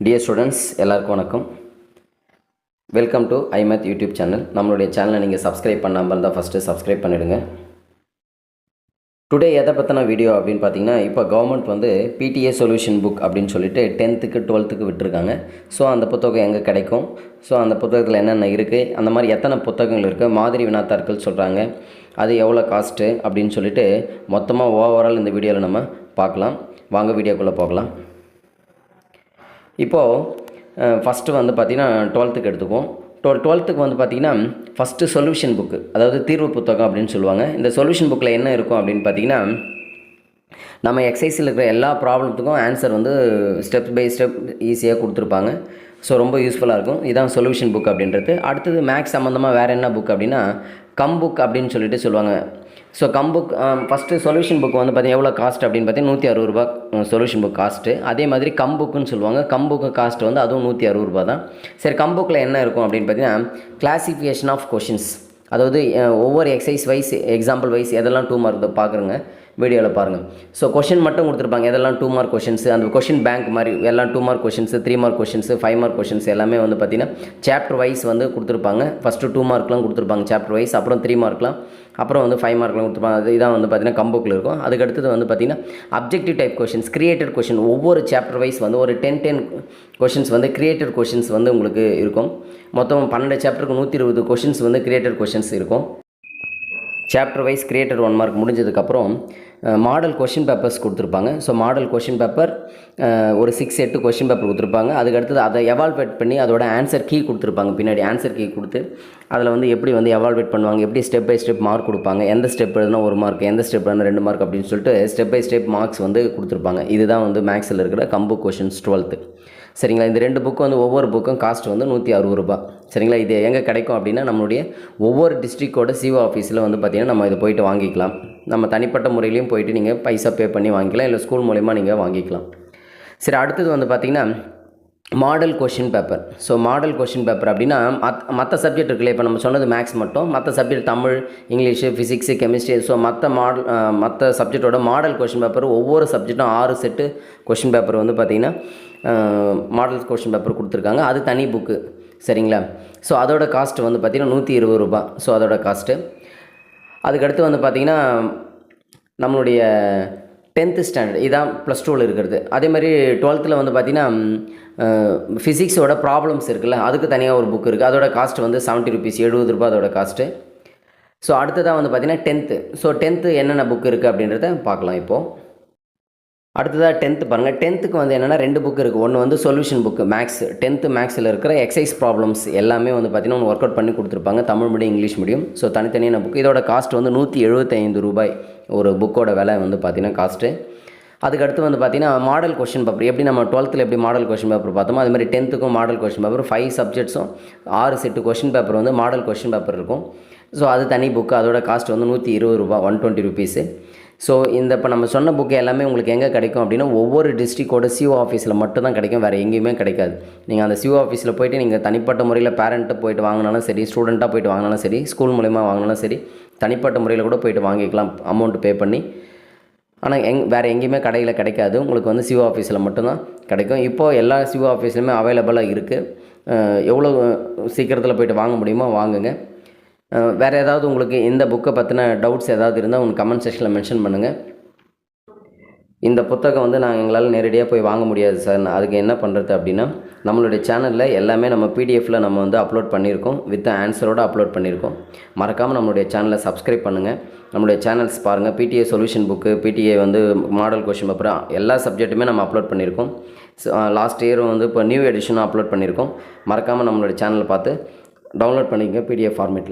Dear students எல்லாருக்கும் வணக்கம். Welcome to iMath YouTube channel நம்மளுடைய சேனலை நீங்கள் சப்ஸ்கிரைப் பண்ணாமல் இருந்தால் ஃபஸ்ட்டு சப்ஸ்கிரைப் பண்ணிவிடுங்க டுடே எதை பற்றின வீடியோ அப்படின்னு பார்த்தீங்கன்னா இப்போ கவர்மெண்ட் வந்து பிடிஏ சொல்யூஷன் புக் அப்படின்னு சொல்லிட்டு டென்த்துக்கு டுவெல்த்துக்கு விட்டுருக்காங்க. ஸோ அந்த புத்தகம் எங்கே கிடைக்கும்? ஸோ அந்த புத்தகத்தில் என்னென்ன இருக்குது அந்த மாதிரி எத்தனை புத்தகங்கள் இருக்குது மாதிரி வினாத்தார்கள் சொல்கிறாங்க அது எவ்வளோ காஸ்ட்டு அப்படின்னு சொல்லிட்டு மொத்தமாக ஓவரால் இந்த வீடியோவில் நம்ம பார்க்கலாம். வாங்க வீடியோக்குள்ளே போகலாம். இப்போது ஃபஸ்ட்டு வந்து பார்த்திங்கன்னா டுவெல்த்துக்கு எடுத்துக்குவோம். டுவெல் டுவெல்த்துக்கு வந்து பார்த்திங்கன்னா ஃபஸ்ட்டு சொல்யூஷன் புக்கு அதாவது தீர்வு புத்தகம் அப்படின்னு சொல்லுவாங்க. இந்த சொல்யூஷன் புக்கில் என்ன இருக்கும் அப்படின்னு பார்த்தீங்கன்னா நம்ம எக்ஸசைஸில் இருக்கிற எல்லா ப்ராப்ளத்துக்கும் ஆன்சர் வந்து ஸ்டெப் பை ஸ்டெப் ஈஸியாக கொடுத்துருப்பாங்க. ஸோ ரொம்ப யூஸ்ஃபுல்லாக இருக்கும். இதான் சொல்யூஷன் புக் அப்படின்றது. அடுத்தது மேக்ஸ் சம்மந்தமாக வேறு என்ன புக் அப்படின்னா கம் புக் அப்படின்னு சொல்லிட்டு சொல்லுவாங்க. ஸோ கம்புக் ஃபஸ்ட்டு சொல்யூஷன் புக் வந்து பார்த்தீங்கன்னா எவ்வளோ காஸ்ட் அப்படின்னு பார்த்தீங்கன்னா நூற்றி அறுபது ரூபா சொல்யூஷன் புக் காஸ்ட்டு அதே மாதிரி கம்புக்குன்னு சொல்லுவாங்க. கம்புக்கு காஸ்ட் வந்து அதுவும் நூற்றி அறுபது ரூபா தான். சரி கம்புக்கில் என்ன இருக்கும் அப்படின்னு பார்த்தீங்கன்னா கிளாசிஃபிகேஷன் ஆஃப் கொஷின்ஸ் அதாவது uh, ஒவ்வொரு எக்ஸசைஸ் வைஸ் எக்ஸாம்பிள் வைஸ் எதெல்லாம் டூ மார்க் பார்க்குறங்க? வீடியோவில் பாருங்கள் ஸோ கொஷின் மட்டும் கொடுத்துருப்பாங்க. எதெல்லாம் டூ மார்க் கொஷின்ஸ் அந்த கொஷின் பேங்க் மாதிரி எல்லாம் two mark questions three mark questions five mark questions எல்லாமே வந்து பார்த்தீங்கன்னா சாப்டர் வைஸ் வந்து கொடுத்துருப்பாங்க. ஃபஸ்ட்டு டூ மார்க்லாம் கொடுத்துருப்பாங்க சாப்டர் வைஸ் அப்புறம் த்ரீ மார்க்லாம் அப்புறம் வந்து ஃபைவ் மார்க்லாம் கொடுத்துருப்பாங்க. அது இதான் வந்து பார்த்தீங்கன்னா கம்போக்கில் இருக்கும். அதுக்கு அடுத்தது வந்து பார்த்தீங்கன்னா objective type questions created question ஒவ்வொரு சாப்டர் வைஸ் வந்து ஒரு டென் டென் கொஷின்ஸ் வந்து கிரியேட்டட் கொஷின்ஸ் வந்து உங்களுக்கு இருக்கும். மொத்தம் பன்னெண்டு சாப்டருக்கு நூற்றி இருபது கொஷின்ஸ் வந்து கிரியேட்டட் கொஷின்ஸ் இருக்கும். Chapter wise created one mark முடிஞ்சதுக்கப்புறம் மாடல் கொஷின் பேப்பர்ஸ் கொடுத்துருப்பாங்க. ஸோ மாடல் கொஷின் பேப்பர் ஒரு சிக்ஸ் எட்டு கொஷின் பேப்பர் கொடுத்துருப்பாங்க. அதுக்கு அடுத்தது அதை எவால்வேட் பண்ணி அதோட ஆன்சர் கீ கொடுத்துருப்பாங்க. பின்னாடி ஆன்சர் கீ கொடுத்து அதில் வந்து எப்படி வந்து எவால்வேட் பண்ணுவாங்க எப்படி ஸ்டெப் பை ஸ்டெப் மார்க் கொடுப்பாங்க எந்த ஸ்டெப் எழுதுனா ஒரு மார்க் எந்த ஸ்டெப் எழுதுனா ரெண்டு மார்க் அப்படின்னு சொல்லிட்டு ஸ்டெப் பை ஸ்டெப் மார்க்ஸ் வந்து கொடுத்துருப்பாங்க. இதுதான் வந்து மேக்ஸில் இருக்கிற கம்பு கொஷின்ஸ் டுவெல்த்து சரிங்களா? இந்த ரெண்டு புக்கும் வந்து ஒவ்வொரு புக்கும் காஸ்ட் வந்து நூற்றி அறுபது ரூபாய் சரிங்களா? இது எங்கே கிடைக்கும் அப்படின்னா நம்மளுடைய ஒவ்வொரு டிஸ்ட்ரிக்டோட சிஓ ஆஃபீஸில் வந்து பார்த்திங்கன்னா நம்ம இதை போயிட்டு வாங்கிக்கலாம். நம்ம தனிப்பட்ட முறையிலையும் போயிட்டு நீங்கள் பைசா பே பண்ணி வாங்கிக்கலாம். இல்லை ஸ்கூல் மூலயமா நீங்கள் வாங்கிக்கலாம். சரி அடுத்தது வந்து பார்த்திங்கன்னா model question paper so model question paper அப்படின்னா மத் மற்ற சப்ஜெக்ட் இருக்குல்ல இப்போ நம்ம சொன்னது மேக்ஸ் மட்டும். மற்ற subject Tamil English physics chemistry so மற்ற மாடல் மற்ற சப்ஜெக்டோட மாடல் கொஷின் பேப்பர் ஒவ்வொரு சப்ஜெக்ட்டும் ஆறு செட்டு கொஷின் பேப்பர் வந்து பார்த்திங்கன்னா மாடல் கொஷின் பேப்பர் கொடுத்துருக்காங்க. அது தனி புக்கு சரிங்களா? ஸோ அதோட காஸ்ட் வந்து பார்த்திங்கன்னா நூற்றி இருபது ரூபா ஸோ அதோட காஸ்ட்டு அதுக்கடுத்து வந்து பார்த்திங்கன்னா நம்மளுடைய டென்த்து ஸ்டாண்டர்ட் இதான் ப்ளஸ் டூவில் இருக்கிறது. அதே மாதிரி டுவெல்த்தில் வந்து பார்த்திங்கன்னா ஃபிசிக்ஸோட ப்ராப்ளம்ஸ் இருக்குல்ல அதுக்கு தனியாக ஒரு புக் இருக்குது அதோட காஸ்ட் வந்து செவன்ட்டி ருபீஸ் எழுபது ரூபா அதோட காஸ்ட்டு ஸோ அடுத்ததாக வந்து பார்த்திங்கன்னா டென்த்து ஸோ டென்த்து என்னென்ன புக் இருக்குது அப்படின்றத பார்க்கலாம் இப்போது அடுத்ததாக டென்த்து பாருங்கள் டென்த்துக்கு வந்து என்னென்னா ரெண்டு புக் இருக்குது ஒன்று வந்து சொல்யூஷன் புக்கு மேக்ஸ் டென்த்து மேக்ஸில் இருக்கிற எக்ஸசைஸ் ப்ராப்ளம்ஸ் எல்லாமே வந்து பார்த்திங்கன்னா ஒன்று ஒர்க் அவுட் பண்ணி கொடுத்துருப்பாங்க. Tamil medium English medium so தனித்தனியான புக் இதோட காஸ்ட் வந்து நூற்றி எழுபத்தைந்து ரூபாய். ஒரு புக்கோட விலை வந்து பார்த்திங்கன்னா காஸ்ட்டு அதுக்கடுத்து வந்து பார்த்திங்கன்னா மாடல் கொஷின் பேப்பர் எப்படி நம்ம டுவெல்த்தில் எப்படி மாடல் கொஷின் பேப்பர் பார்த்தோமோ அது மாதிரி டென்த்துக்கும் மாடல் கொஷின் பேப்பர் ஃபைவ் சப்ஜெக்ட்ஸும் ஆறு செட்டு கொஷின் பேப்பர் வந்து மாடல் கொஷின் பேப்பர் இருக்கும். ஸோ அது தனி புக்கு அதோட காஸ்ட் வந்து நூற்றி இருபது ரூபா ஒன் டுவெண்ட்டி ருபீஸு ஸோ இந்த இப்போ நம்ம சொன்ன புக்கு எல்லாமே உங்களுக்கு எங்கே கிடைக்கும் அப்படின்னா ஒவ்வொரு டிஸ்ட்ரிக்டோட சிஓ ஆஃபீஸில் மட்டும் தான் கிடைக்கும். வேறு எங்கேயுமே கிடைக்காது. நீங்கள் அந்த சிஓ ஆஃபீஸில் போயிட்டு நீங்கள் தனிப்பட்ட முறையில் பேரண்ட்டு போயிட்டு வாங்கினாலும் சரி ஸ்டூடெண்ட்டாக போயிட்டு வாங்கினாலும் சரி ஸ்கூல் மூலிமா வாங்கினாலும் சரி தனிப்பட்ட முறையில் கூட போயிட்டு வாங்கிக்கலாம் அமௌண்ட் பே பண்ணி. ஆனால் எங் வேறு எங்கேயுமே கடையில் கிடைக்காது. உங்களுக்கு வந்து சிஓ ஆஃபீஸில் மட்டும்தான் கிடைக்கும். இப்போது எல்லா சிஓ ஆஃபீஸ்லையுமே அவைலபிளாக இருக்குது எவ்வளோ சீக்கிரத்தில் போயிட்டு வாங்க முடியுமோ வாங்குங்க. வேறு ஏதாவது உங்களுக்கு இந்த புக்கை பற்றின டவுட்ஸ் ஏதாவது இருந்தால் உங்கள் கமெண்ட் செக்ஷனில் மென்ஷன் பண்ணுங்கள் இந்த புத்தகம் வந்து நாங்கள் எங்களால் நேரடியாக போய் வாங்க முடியாது சார். அதுக்கு என்ன பண்ணுறது அப்படின்னா நம்மளுடைய சேனலில் எல்லாமே நம்ம பிடிஎஃப்பில் நம்ம வந்து அப்லோட் பண்ணியிருக்கோம். வித் ஆன்சரோடு அப்லோட் பண்ணியிருக்கோம். மறக்காமல் நம்மளுடைய சேனலை சப்ஸ்கிரைப் பண்ணுங்கள் நம்மளுடைய சேனல்ஸ் பாருங்கள் பிடிஏ சொல்யூஷன் புக்கு பிடிஏ வந்து மாடல் கொஷின் பேப்பர் எல்லா சப்ஜெக்ட்டுமே நம்ம அப்லோட் பண்ணியிருக்கோம். லாஸ்ட் இயரும் வந்து இப்போ நியூ எடிஷனும் அப்லோட் பண்ணியிருக்கோம். மறக்காமல் நம்மளுடைய சேனலை பார்த்து டவுன்லோட் பண்ணிக்கங்க பிடிஎஃப் ஃபார்மேட்டில்